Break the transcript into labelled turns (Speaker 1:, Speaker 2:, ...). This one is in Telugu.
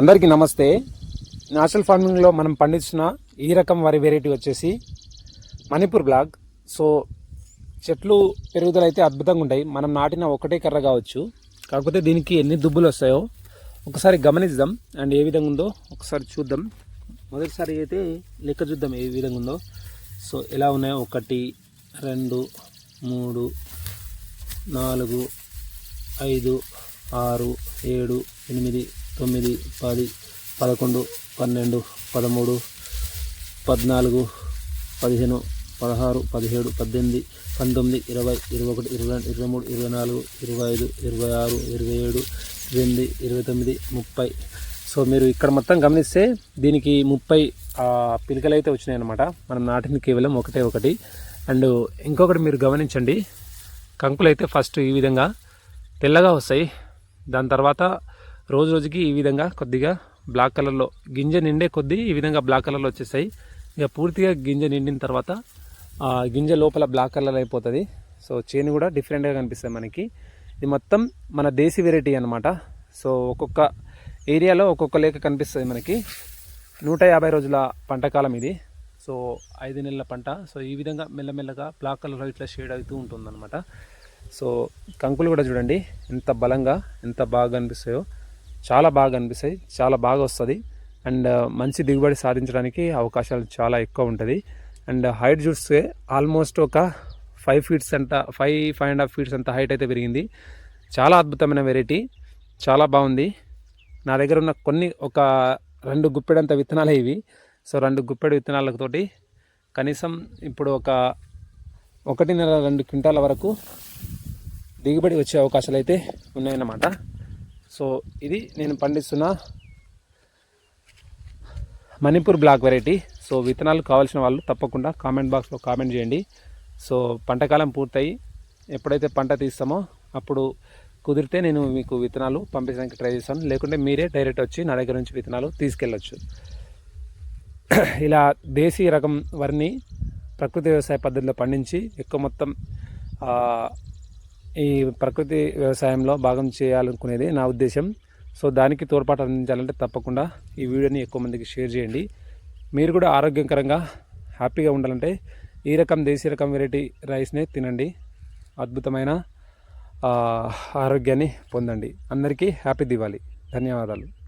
Speaker 1: అందరికీ నమస్తే. నేచురల్ ఫార్మింగ్లో మనం పండించిన ఈ రకం వరి వెరైటీ వచ్చేసి మణిపూర్ బ్లాక్. సో చెట్లు పెరుగుదల అయితే అద్భుతంగా ఉంటాయి. మనం నాటిన ఒకటే కర్ర కావచ్చు. కాకపోతే దీనికి ఎన్ని దుబ్బులు వస్తాయో ఒకసారి గమనిద్దాం. అండ్ ఏ విధంగా ఉందో ఒకసారి చూద్దాం. మొదటిసారి అయితే లెక్క చూద్దాం ఏ విధంగా ఉందో. సో ఎలా ఉన్నాయో? ఒకటి రెండు మూడు నాలుగు ఐదు ఆరు ఏడు ఎనిమిది తొమ్మిది పది పదకొండు పన్నెండు పదమూడు పద్నాలుగు పదిహేను పదహారు పదిహేడు పద్దెనిమిది పంతొమ్మిది ఇరవై ఇరవై ఒకటి ఇరవై రెండు ఇరవై మూడు ఇరవై నాలుగు ఇరవై ఐదు ఇరవై ఆరు ఇరవై ఏడు ఇరవై ఎనిమిది ఇరవై తొమ్మిది ముప్పై. సో మీరు ఇక్కడ మొత్తం గమనిస్తే దీనికి ముప్పై పిలకలు అయితే వచ్చినాయి అనమాట మనం నాటింది కేవలం ఒకటే ఒకటి. అండ్ ఇంకొకటి మీరు గమనించండి. కంకులు అయితే ఫస్ట్ ఈ విధంగా తెల్లగా వస్తాయి. దాని తర్వాత రోజు రోజుకి ఈ విధంగా కొద్దిగా బ్లాక్ కలర్లో గింజ నిండే కొద్దీ ఈ విధంగా బ్లాక్ కలర్లో వచ్చేస్తాయి ఇక పూర్తిగా గింజ నిండిన తర్వాత ఆ గింజ లోపల బ్లాక్ కలర్ అయిపోతుంది. సో చేను కూడా డిఫరెంట్గా కనిపిస్తుంది మనకి. ఇది మొత్తం మన దేశీ వెరైటీ అనమాట సో ఒక్కొక్క ఏరియాలో ఒక్కొక్క లేక కనిపిస్తుంది మనకి. నూట యాభై రోజుల పంట కాలం ఇది. సో ఐదు నెలల పంట. సో ఈ విధంగా మెల్లమెల్లగా బ్లాక్ కలర్ ఇట్లా షేడ్ అవుతూ ఉంటుందన్నమాట. సో కంకులు కూడా చూడండి ఎంత బలంగా ఎంత బాగా కనిపిస్తాయో. చాలా బాగా అనిపిస్తాయి. చాలా బాగా వస్తుంది. అండ్ uh, మంచి దిగుబడి సాధించడానికి అవకాశాలు చాలా ఎక్కువ ఉంటుంది. అండ్ uh, హైట్ చూస్తే ఆల్మోస్ట్ ఒక ఫైవ్ ఫీట్స్ అంత five five and half feets అంత హైట్ అయితే పెరిగింది. చాలా అద్భుతమైన వెరైటీ. చాలా బాగుంది. నా దగ్గర ఉన్న కొన్ని ఒక రెండు గుప్పెడంత విత్తనాలే ఇవి. సో రెండు గుప్పెడు విత్తనాలతోటి కనీసం ఇప్పుడు ఒక ఒకటిన్నర రెండు క్వింటాల వరకు దిగుబడి వచ్చే అవకాశాలు అయితే ఉన్నాయన్నమాట. సో ఇది నేను పండిస్తున్న మణిపూర్ బ్లాక్ వెరైటీ. సో విత్తనాలు కావాల్సిన వాళ్ళు తప్పకుండా కామెంట్ బాక్స్లో కామెంట్ చేయండి. సో పంటకాలం పూర్తయి ఎప్పుడైతే పంట తీస్తామో అప్పుడు కుదిరితే నేను మీకు విత్తనాలు పంపించడానికి ట్రై చేస్తాను. లేకుంటే మీరే డైరెక్ట్ వచ్చి నా దగ్గర నుంచి విత్తనాలు తీసుకెళ్ళచ్చు. ఇలా దేశీ రకం వరిని ప్రకృతి వ్యవసాయ పద్ధతిలో పండించి ఎక్కువ మొత్తం ఈ ప్రకృతి వ్యవసాయంలో భాగం చేయాలనుకునేది నా ఉద్దేశం. సో దానికి తోడ్పాటు అందించాలంటే తప్పకుండా ఈ వీడియోని ఎక్కువ మందికి షేర్ చేయండి. మీరు కూడా ఆరోగ్యకరంగా హ్యాపీగా ఉండాలంటే ఈ రకం దేశీ రకం వెరైటీ రైస్నే తినండి. అద్భుతమైన ఆరోగ్యాన్ని పొందండి. అందరికీ హ్యాపీ దివాలి ధన్యవాదాలు.